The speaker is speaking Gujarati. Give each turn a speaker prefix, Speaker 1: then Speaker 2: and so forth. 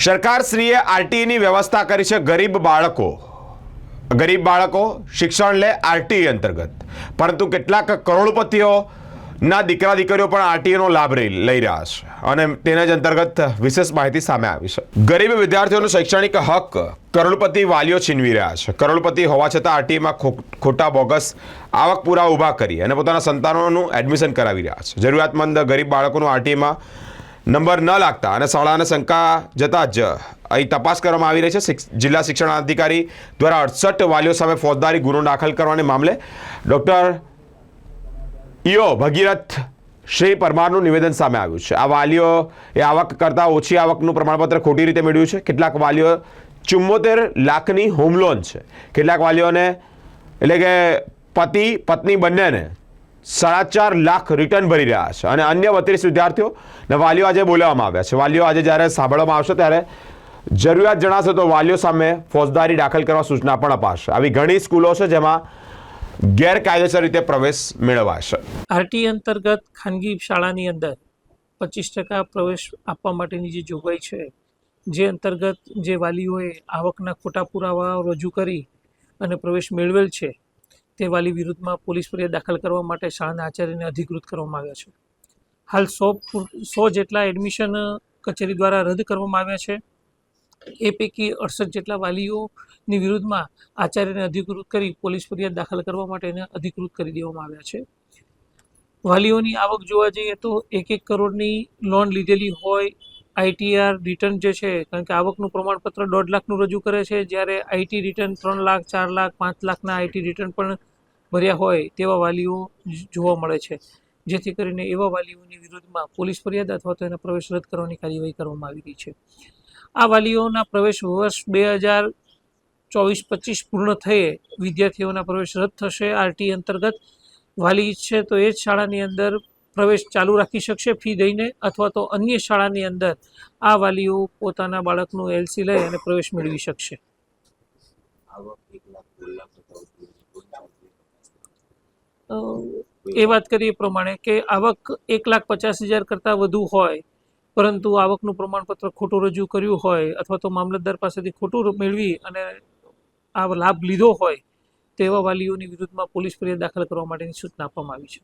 Speaker 1: સરકારશ્રીએ આરટીઈની વ્યવસ્થા કરી છે ગરીબ બાળકો. ગરીબ બાળકો શિક્ષણ લે આરટીઈ અંતર્ગત. પરંતુ કેટલાક કરોડપતિઓના દીકરા દીકરીઓ પણ આરટીઈનો લાભ લઈ રહ્યા છે. અને તેના જ અંતર્ગત વિશેષ માહિતી સામે આવી છે. ગરીબ વિદ્યાર્થીઓનો શૈક્ષણિક હક કરોડપતિ વાલીઓ છીનવી રહ્યા છે. કરોડપતિ હોવા છતાં આરટીઈમાં ખોટા બોગસ આવક પૂરા ઊભા કરી અને પોતાના સંતાનોનું એડમિશન કરાવી રહ્યા છે. જરૂરિયાતમંદ ગરીબ બાળકોનું આરટીઈમાં નંબર ન લાગતા અને શાળાને શંકા જતા જ અહીં તપાસ કરવામાં આવી રહી છે. જિલ્લા શિક્ષણ અધિકારી દ્વારા અડસઠ વાલીઓ સામે ફોજદારી ગુનો દાખલ કરવાને મામલે ડૉક્ટર ઈઓ ભગીરથ શ્રી પરમારનું નિવેદન સામે આવ્યું છે. આ વાલીઓ એ આવક કરતાં ઓછી આવકનું પ્રમાણપત્ર ખોટી રીતે મેળવ્યું છે. કેટલાક વાલીઓ ચુમ્મોતેર લાખની હોમ લોન છે. કેટલાક વાલીઓને એટલે કે પતિ, પત્ની બંનેને સાડા ચાર લાખ રિટર્ન ભરી રહ્યા છે. અને અન્ય બત્રીસ વિદ્યાર્થીઓ ને વાલીઓ આજે બોલાવવામાં આવ્યા છે. વાલીઓ આજે જ્યારે સાંભળવામાં આવશે ત્યારે જરૂરિયાત જણાશે તો વાલીઓ સામે ફોજદારી દાખલ કરવા સૂચના પણ અપાશે. આવી ઘણી સ્કૂલો છે જેમાં ગેરકાયદેસર રીતે પ્રવેશ મેળવાશે
Speaker 2: આરટી અંતર્ગત ખાનગી શાળાની અંદર પચીસ ટકા પ્રવેશ આપવા માટેની જે જોગવાઈ છે, જે અંતર્ગત જે વાલીઓએ આવકના ખોટા પુરાવા રજૂ કરી અને પ્રવેશ મેળવેલ છે તે વાલી વિરુદ્ધમાં પોલીસ ફરિયાદ દાખલ કરવા માટે શાળાના આચાર્યને અધિકૃત કરવામાં આવ્યા છે. હાલ સો સો જેટલા એડમિશન કચેરી દ્વારા રદ કરવામાં આવ્યા છે. એ પૈકી અડસઠ જેટલા વાલીઓની વિરુદ્ધમાં આચાર્યને અધિકૃત કરી પોલીસ ફરિયાદ દાખલ કરવા માટે એને અધિકૃત કરી દેવામાં આવ્યા છે. વાલીઓની આવક જોવા જઈએ તો એક એક કરોડની લોન લીધેલી હોય આઈટીઆર રિટર્ન જે છે, કારણ કે આવકનું પ્રમાણપત્ર દોઢ લાખનું રજૂ કરે છે, જ્યારે આઈટી રિટર્ન ત્રણ લાખ, ચાર લાખ, પાંચ લાખના આઈટી રિટર્ન પણ ભર્યા હોય તેવા વાલીઓ જોવા મળે છે. જેથી કરીને એવા વાલીઓની વિરુદ્ધમાં પોલીસ ફરિયાદ અથવા તો એના પ્રવેશ રદ કરવાની કાર્યવાહી કરવામાં આવી રહી છે. આ વાલીઓના પ્રવેશ વર્ષ બે હજાર ચોવીસ પચીસ પૂર્ણ થયે વિદ્યાર્થીઓના પ્રવેશ રદ થશે. આરટી અંતર્ગત વાલી ઈચ્છે તો એ જ શાળાની અંદર પ્રવેશ ચાલુ રાખી શકશે ફી દઈને અથવા તો અન્ય શાળાની અંદર આ વાલીઓ પોતાના બાળકનું એલસી લઈ અને પ્રવેશ મેળવી શકશે. એ વાત કરીએ પ્રમાણે કે આવક એક લાખ પચાસ હજાર કરતાં વધુ હોય પરંતુ આવકનું પ્રમાણપત્ર ખોટું રજૂ કર્યું હોય અથવા તો મામલતદાર પાસેથી ખોટું મેળવી અને આ લાભ લીધો હોય તેવા વાલીઓની વિરુદ્ધમાં પોલીસ ફરિયાદ દાખલ કરવા માટેની સૂચના આપવામાં આવી છે.